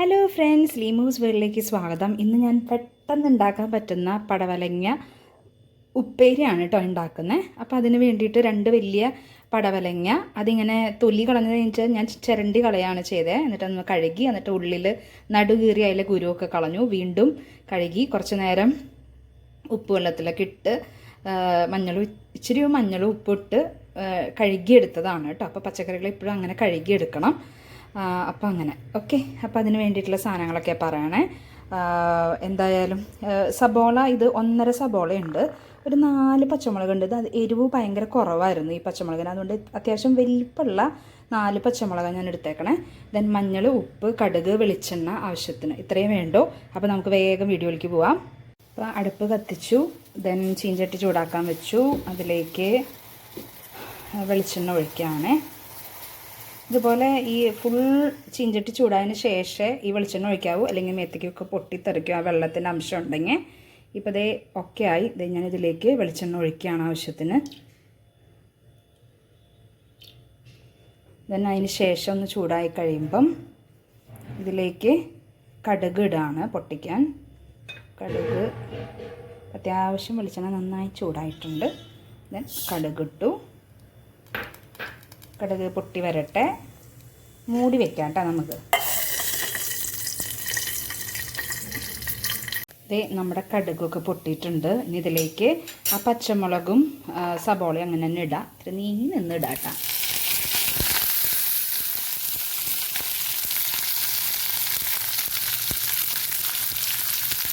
Hello friends ലീമൂസ് വേറിലേക്ക് സ്വാഗതം. ഇന്ന് ഞാൻ പെട്ടെന്ന് ഉണ്ടാക്കാൻ പറ്റുന്ന പടവലങ്ങ ഉപ്പേരിയാണ് കേട്ടോ ഉണ്ടാക്കുന്നത് അപ്പോൾ അതിന് വേണ്ടിയിട്ട് രണ്ട് വലിയ പടവലങ്ങ അതിങ്ങനെ തൊലി കളഞ്ഞത് കഴിഞ്ഞാൽ ഞാൻ ചിരണ്ടി കളയാണ് ചെയ്തത് എന്നിട്ട് ഒന്ന് കഴുകി എന്നിട്ട് ഉള്ളിൽ നടുകീറി അതിലെ ഗുരുവൊക്കെ കളഞ്ഞു. വീണ്ടും കഴുകി കുറച്ച് നേരം ഉപ്പ് വെള്ളത്തിലൊക്കെ ഇട്ട് മഞ്ഞളും ഇച്ചിരി മഞ്ഞളും ഉപ്പിട്ട് കഴുകിയെടുത്തതാണ് കേട്ടോ അപ്പോൾ പച്ചക്കറികൾ ഇപ്പോഴും അങ്ങനെ കഴുകിയെടുക്കണം. അപ്പോൾ അങ്ങനെ. ഓക്കെ അപ്പോൾ അതിന് വേണ്ടിയിട്ടുള്ള സാധനങ്ങളൊക്കെ പറയണേ. എന്തായാലും സബോള ഇത് ഒന്നര സബോള ഉണ്ട് ഒരു നാല് പച്ചമുളക് ഉണ്ട്. ഇത് എരിവ് ഭയങ്കര കുറവായിരുന്നു ഈ പച്ചമുളകിന്. അതുകൊണ്ട് അത്യാവശ്യം വലിപ്പമുള്ള നാല് പച്ചമുളക് ഞാൻ എടുത്തേക്കണേ. ദെൻ മഞ്ഞൾ ഉപ്പ് കടുക് വെളിച്ചെണ്ണ ആവശ്യത്തിന്. ഇത്രയും വേണ്ടോ. അപ്പോൾ നമുക്ക് വേഗം വീഡിയോയിലേക്ക് പോവാം. അപ്പോൾ അടുപ്പ് കത്തിച്ചു. ദെൻ ചീഞ്ചട്ടി ചൂടാക്കാൻ വെച്ചു. അതിലേക്ക് വെളിച്ചെണ്ണ ഒഴിക്കുകയാണേ. ഇതുപോലെ ഈ ഫുൾ ചീഞ്ചട്ടി ചൂടായതിന് ശേഷം ഈ വെളിച്ചെണ്ണ ഒഴിക്കാവൂ. അല്ലെങ്കിൽ മേത്തേക്കൊക്കെ പൊട്ടിത്തെറിക്കും ആ വെള്ളത്തിന്റെ അംശം ഉണ്ടെങ്കിൽ. ഇപ്പോൾ ഇതേ ഒക്കെ ആയി. ഇത് ഞാൻ ഇതിലേക്ക് വെളിച്ചെണ്ണ ഒഴിക്കുകയാണ് ആവശ്യത്തിന്. ദെൻ അതിന് ശേഷം ഒന്ന് ചൂടായി കഴിയുമ്പം ഇതിലേക്ക് കടുക് ഇടാണ് പൊട്ടിക്കാൻ. കടുക് അത്യാവശ്യം വെളിച്ചെണ്ണ നന്നായി ചൂടായിട്ടുണ്ട്. ദെൻ കടുക് ഇട്ടു. കടുക് പൊട്ടി വരട്ടെ. മൂടി വെക്കാം കേട്ടോ നമുക്ക്. ദേ നമ്മുടെ കടുകൊക്കെ പൊട്ടിയിട്ടുണ്ട്. ഇനി ഇതിലേക്ക് ആ പച്ചമുളകും സബോളയും അങ്ങനെ തന്നെ ഇടാം. ഇത്ര നീങ്ങി നിന്ന് ഇടാം കേട്ടോ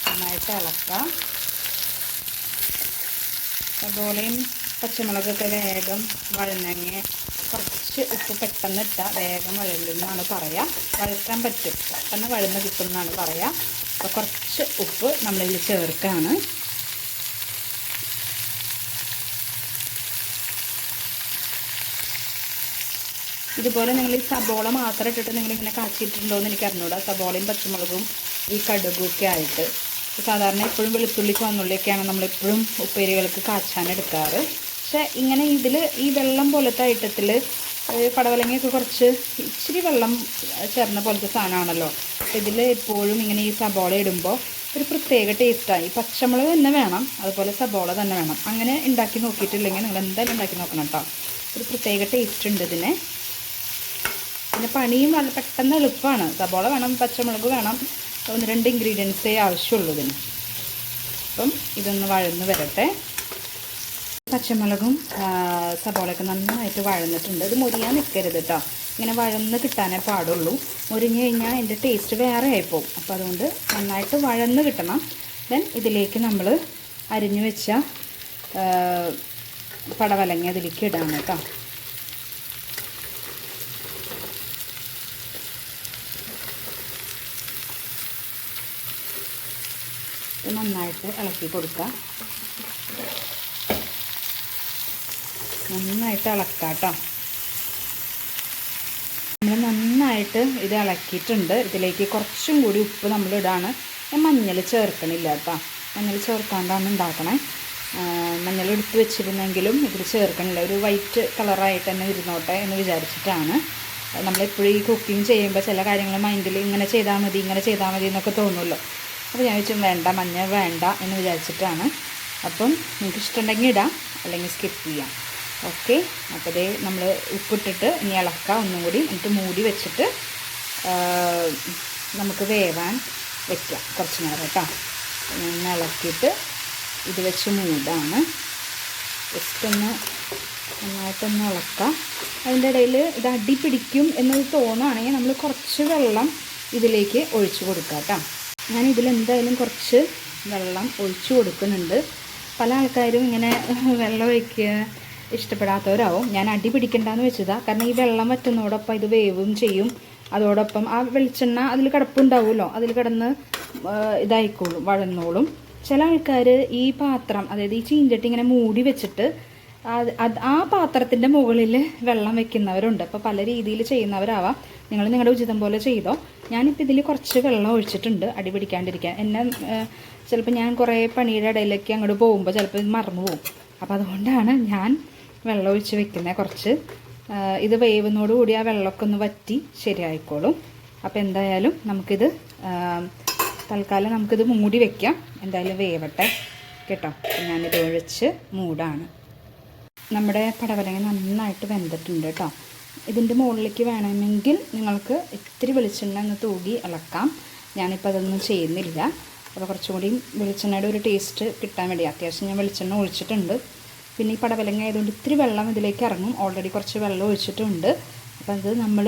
നന്നായിട്ട് ഇളക്കാം. സബോളയും പച്ചമുളകൊക്കെ വേഗം വഴന്നങ്ങ് കുറച്ച് ഉപ്പ് പെട്ടെന്ന് ഇട്ടാൽ വേഗം വഴലുമെന്നാണ് പറയുക വഴറ്റാൻ പറ്റും. പെട്ടെന്ന് വഴന്ന് കിട്ടും എന്നാണ് പറയുക അപ്പോൾ കുറച്ച് ഉപ്പ് നമ്മളിതിൽ ചേർക്കാണ്. ഇതുപോലെ നിങ്ങൾ ഈ സബോള മാത്രം ഇട്ടിട്ട് നിങ്ങൾ ഇങ്ങനെ കാച്ചിട്ടുണ്ടോ എന്ന് എനിക്ക് അറിഞ്ഞൂടാ. സബോളയും പച്ചമുളകും ഈ കടുകും ഒക്കെ ആയിട്ട് സാധാരണ എപ്പോഴും വെളുത്തുള്ളി ചുവന്നുള്ളിയൊക്കെയാണ് നമ്മളെപ്പോഴും ഉപ്പേരികൾക്ക് കാച്ചാൻ എടുക്കാറ് പക്ഷെ ഇങ്ങനെ ഇതിൽ ഈ വെള്ളം പോലത്തെ ഐറ്റത്തിൽ പടവലങ്ങയൊക്കെ കുറച്ച് ഇച്ചിരി വെള്ളം ചേർന്ന പോലത്തെ സാധനമാണല്ലോ. ഇതിൽ എപ്പോഴും ഇങ്ങനെ ഈ സബോള ഇടുമ്പോൾ ഒരു പ്രത്യേക ടേസ്റ്റാണ് ഈ പച്ചമുളക് തന്നെ വേണം അതുപോലെ സബോള തന്നെ വേണം. അങ്ങനെ ഉണ്ടാക്കി നോക്കിയിട്ടില്ലെങ്കിൽ നിങ്ങൾ എന്തായാലും ഉണ്ടാക്കി നോക്കണം കേട്ടോ. ഒരു പ്രത്യേക ടേസ്റ്റ് ഉണ്ട് ഇതിന്. പിന്നെ പണിയും വളരെ പെട്ടെന്ന് എളുപ്പമാണ്. സബോള വേണം പച്ചമുളക് വേണം. ഒന്ന് രണ്ട് ഇൻഗ്രീഡിയൻസേ ആവശ്യമുള്ളൂ ഇതിന്. അപ്പം ഇതൊന്ന് വഴന്ന് വരട്ടെ. പച്ചമുളകും സബോളയൊക്കെ നന്നായിട്ട് വഴന്നിട്ടുണ്ട്. ഇത് മുരിയാൻ നിൽക്കരുത് കേട്ടോ ഇങ്ങനെ വഴന്ന് കിട്ടാനേ പാടുള്ളൂ. മുരിഞ്ഞു കഴിഞ്ഞാൽ അതിന്റെ ടേസ്റ്റ് വേറെ ആയിപ്പോവും. അപ്പോൾ അതുകൊണ്ട് നന്നായിട്ട് വഴന്ന് കിട്ടണം. ദെൻ ഇതിലേക്ക് നമ്മൾ അരിഞ്ഞു വെച്ച പടവലങ്ങി അതിലേക്ക് ഇടാണ് കേട്ടോ നന്നായിട്ട് ഇളക്കി കൊടുക്കുക. നന്നായിട്ട് ഇളക്കാം കേട്ടോ നമ്മൾ നന്നായിട്ട് ഇത് ഇളക്കിയിട്ടുണ്ട്. ഇതിലേക്ക് കുറച്ചും കൂടി ഉപ്പ് നമ്മൾ ഇടാണ് മഞ്ഞൾ ചേർക്കണില്ല കേട്ടോ. മഞ്ഞൾ ചേർക്കാണ്ടാണ് ഉണ്ടാക്കണേ. മഞ്ഞൾ എടുത്ത് വെച്ചിരുന്നെങ്കിലും ഇതിൽ ചേർക്കണില്ല. ഒരു വൈറ്റ് കളറായിട്ട് തന്നെ ഇരുന്നോട്ടെ എന്ന് വിചാരിച്ചിട്ടാണ്. നമ്മളെപ്പോഴും ഈ കുക്കിംഗ് ചെയ്യുമ്പോൾ ചില കാര്യങ്ങൾ മൈൻഡിൽ ഇങ്ങനെ ചെയ്താൽ മതി ഇങ്ങനെ ചെയ്താൽ മതി എന്നൊക്കെ തോന്നുമല്ലോ. അപ്പോൾ ഞാൻ വെച്ചും വേണ്ട മഞ്ഞ വേണ്ട എന്ന് വിചാരിച്ചിട്ടാണ്. അപ്പം നിങ്ങൾക്ക് ഇഷ്ടമുണ്ടെങ്കിൽ ഇടാം അല്ലെങ്കിൽ സ്കിപ്പ് ചെയ്യാം. ഓക്കെ. അപ്പോൾ ദേ നമ്മൾ ഉപ്പിട്ടിട്ട് ഇനി ഇളക്കാം. ഒന്നും കൂടി എന്നിട്ട് മൂടി വെച്ചിട്ട് നമുക്ക് വേവാൻ വെക്കാം. കുറച്ച് നേരം കേട്ടോ. ഒന്ന് ഇളക്കിയിട്ട് ഇത് വെച്ച് മൂടാണ്. ജസ്റ്റ് ഒന്ന് നന്നായിട്ടൊന്ന് ഇളക്കാം. അതിന്റെ ഇടയിൽ ഇത് അടി പിടിക്കും എന്ന് തോന്നുകയാണെങ്കിൽ നമ്മൾ കുറച്ച് വെള്ളം ഇതിലേക്ക് ഒഴിച്ചു കൊടുക്കാം കേട്ടോ. ഞാൻ ഇതിൽ എന്തായാലും കുറച്ച് വെള്ളം ഒഴിച്ചു കൊടുക്കുന്നുണ്ട്. പല ആൾക്കാരും ഇങ്ങനെ വെള്ളം ഒഴിക്കുക ഇഷ്ടപ്പെടാത്തവരാവും. ഞാൻ അടി പിടിക്കണ്ടെന്ന് വെച്ചതാ. കാരണം ഈ വെള്ളം വറ്റുന്നതോടൊപ്പം ഇത് വേവും ചെയ്യും. അതോടൊപ്പം ആ വെളിച്ചെണ്ണ അതിൽ കിടപ്പുണ്ടാവുമല്ലോ. അതിൽ കിടന്ന് ഇതായിക്കോളും വഴന്നോളും. ചില ആൾക്കാർ ഈ പാത്രം അതായത് ഈ ചീഞ്ചട്ടി ഇങ്ങനെ മൂടി വെച്ചിട്ട് ആ പാത്രത്തിന്റെ മുകളിൽ വെള്ളം വെക്കുന്നവരുണ്ട്. അപ്പോൾ പല രീതിയിൽ ചെയ്യുന്നവരാവാം. നിങ്ങൾ നിങ്ങളുടെ ഉചിതം പോലെ ചെയ്തോ. ഞാനിപ്പോൾ ഇതിൽ കുറച്ച് വെള്ളം ഒഴിച്ചിട്ടുണ്ട്. അടി പിടിക്കാണ്ടിരിക്കാൻ. എന്നെ ചിലപ്പോൾ ഞാൻ കുറേ പണിയുടെ ഇടയിലേക്ക് അങ്ങോട്ട് പോകുമ്പോൾ ചിലപ്പോൾ മറന്നു പോകും. അപ്പോൾ അതുകൊണ്ടാണ് ഞാൻ വെള്ളം ഒഴിച്ച് വെക്കുന്നത് കുറച്ച് ഇത് വേവുന്നതോടുകൂടി ആ വെള്ളമൊക്കെ ഒന്ന് വറ്റി ശരിയായിക്കോളും. അപ്പോൾ എന്തായാലും നമുക്കിത് തൽക്കാലം നമുക്കിത് മൂടി വെക്കാം. എന്തായാലും വേവട്ടെ. കേട്ടോ? ഞാനിത് ഒഴിച്ച് മൂടാണ്. നമ്മുടെ പടവലങ്ങ നന്നായിട്ട് വെന്തിട്ടുണ്ട് കേട്ടോ. ഇതിന്റെ മുകളിലേക്ക് വേണമെങ്കിൽ നിങ്ങൾക്ക് ഇത്തിരി വെളിച്ചെണ്ണ ഒന്ന് തൂകി ഇളക്കാം ഞാനിപ്പോൾ അതൊന്നും ചെയ്യുന്നില്ല. അപ്പോൾ കുറച്ചുകൂടി വെളിച്ചെണ്ണയുടെ ഒരു ടേസ്റ്റ് കിട്ടാൻ വേണ്ടി. അത്യാവശ്യം ഞാൻ വെളിച്ചെണ്ണ ഒഴിച്ചിട്ടുണ്ട്. പിന്നെ ഈ പടവലങ്ങ ആയതുകൊണ്ട് ഇത്തിരി വെള്ളം ഇതിലേക്ക് ഇറങ്ങും. ഓൾറെഡി കുറച്ച് വെള്ളം ഒഴിച്ചിട്ടുണ്ട്. അപ്പോൾ അത് നമ്മൾ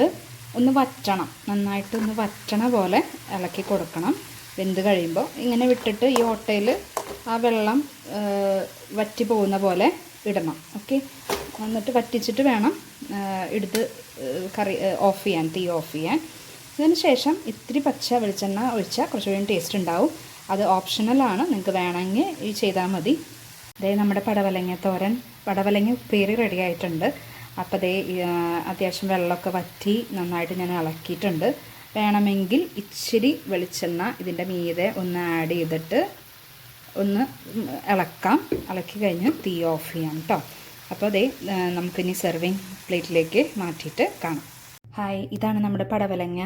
ഒന്ന് വറ്റണം. നന്നായിട്ട് ഒന്ന് വറ്റണ പോലെ ഇളക്കി കൊടുക്കണം. വെന്ത് കഴിയുമ്പോൾ ഇങ്ങനെ വിട്ടിട്ട് ഈ ഓട്ടയിൽ ആ വെള്ളം വറ്റി പോകുന്ന പോലെ ഇടണം. ഓക്കെ? എന്നിട്ട് വറ്റിച്ചിട്ട് വേണം എടുത്ത് കറി ഓഫ് ചെയ്യാൻ തീ ഓഫ് ചെയ്യാൻ. ഇതിന് ശേഷം ഇത്തിരി പച്ച വെളിച്ചെണ്ണ ഒഴിച്ചാൽ കുറച്ചുകൂടി ടേസ്റ്റ് ഉണ്ടാവും. അത് ഓപ്ഷണലാണ് നിങ്ങൾക്ക് വേണമെങ്കിൽ ഈ ചെയ്താൽ മതി. ദേ നമ്മുടെ പടവലങ്ങ തോരൻ പടവലങ്ങ ഉപ്പേരി റെഡി ആയിട്ടുണ്ട്. അപ്പോൾ ദേ അത്യാവശ്യം വെള്ളമൊക്കെ വറ്റി നന്നായിട്ട് ഞാൻ ഇളക്കിയിട്ടുണ്ട്. വേണമെങ്കിൽ ഇച്ചിരി വെളിച്ചെണ്ണ ഇതിന്റെ മീതെ ഒന്ന് ആഡ് ചെയ്തിട്ട് ഒന്ന് ഇളക്കാം. ഇളക്കി കഴിഞ്ഞ് തീ ഓഫ് ചെയ്യാം കേട്ടോ അപ്പോൾ അതേ നമുക്കിനി സെർവിങ് പ്ലേറ്റിലേക്ക് മാറ്റിയിട്ട് കാണാം. ഹായ് ഇതാണ് നമ്മുടെ പടവലങ്ങ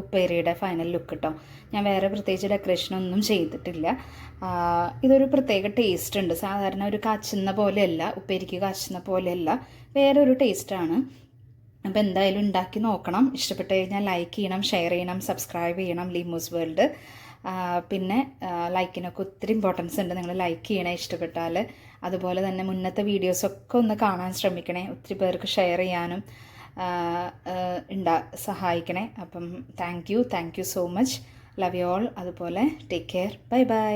ഉപ്പേരിയുടെ ഫൈനൽ ലുക്ക് കേട്ടോ ഞാൻ വേറെ പ്രത്യേകിച്ച് ഡെക്കറേഷൻ ഒന്നും ചെയ്തിട്ടില്ല. ഇതൊരു പ്രത്യേക ടേസ്റ്റ് ഉണ്ട്. സാധാരണ ഒരു കാച്ചുന്ന പോലെയല്ല ഉപ്പേരിക്ക് കാച്ചുന്ന പോലെയല്ല. ഒരു ടേസ്റ്റാണ് അപ്പോൾ എന്തായാലും ഉണ്ടാക്കി നോക്കണം. ഇഷ്ടപ്പെട്ട് കഴിഞ്ഞാൽ ലൈക്ക് ചെയ്യണം ഷെയർ ചെയ്യണം സബ്സ്ക്രൈബ് ചെയ്യണം ലീമൂസ് വേൾഡ് പിന്നെ ലൈക്കിനൊക്കെ ഒത്തിരി ഇമ്പോർട്ടൻസ് ഉണ്ട്. നിങ്ങൾ ലൈക്ക് ചെയ്യണേ ഇഷ്ടപ്പെട്ടാൽ അതുപോലെ തന്നെ മുന്നത്തെ വീഡിയോസൊക്കെ ഒന്ന് കാണാൻ ശ്രമിക്കണേ. ഒത്തിരി പേർക്ക് ഷെയർ ചെയ്യാനും ഉണ്ടാ സഹായിക്കണേ. അപ്പം thank you thank you so much love you all അതുപോലെ ടേക്ക് കെയർ ബൈ ബൈ